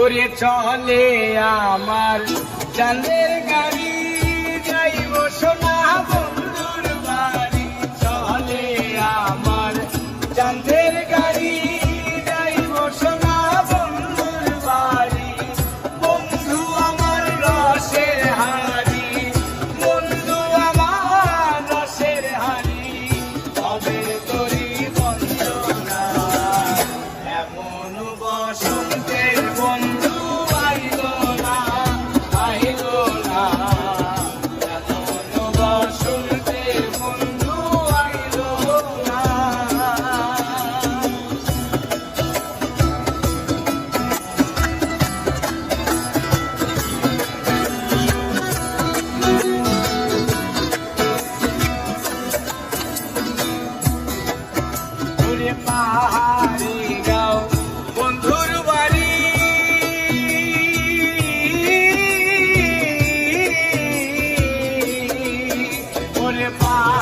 ওরে চলে আমার চাঁদের গাড়ি, যাইব সোনা বন্ধুর বাড়ি। চলে আমার চাঁদের গাড়ি, যাইব সোনা বন্ধুর বাড়ি। বন্ধু আমার রসের হারি বন্ধু আমার রসের হারি তবে তরি বন্ধনা এমন বসন করে পা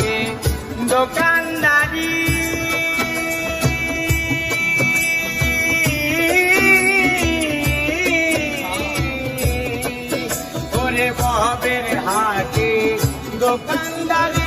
দোকানদারি। ওরে বহবের হাটে দোকানদারি।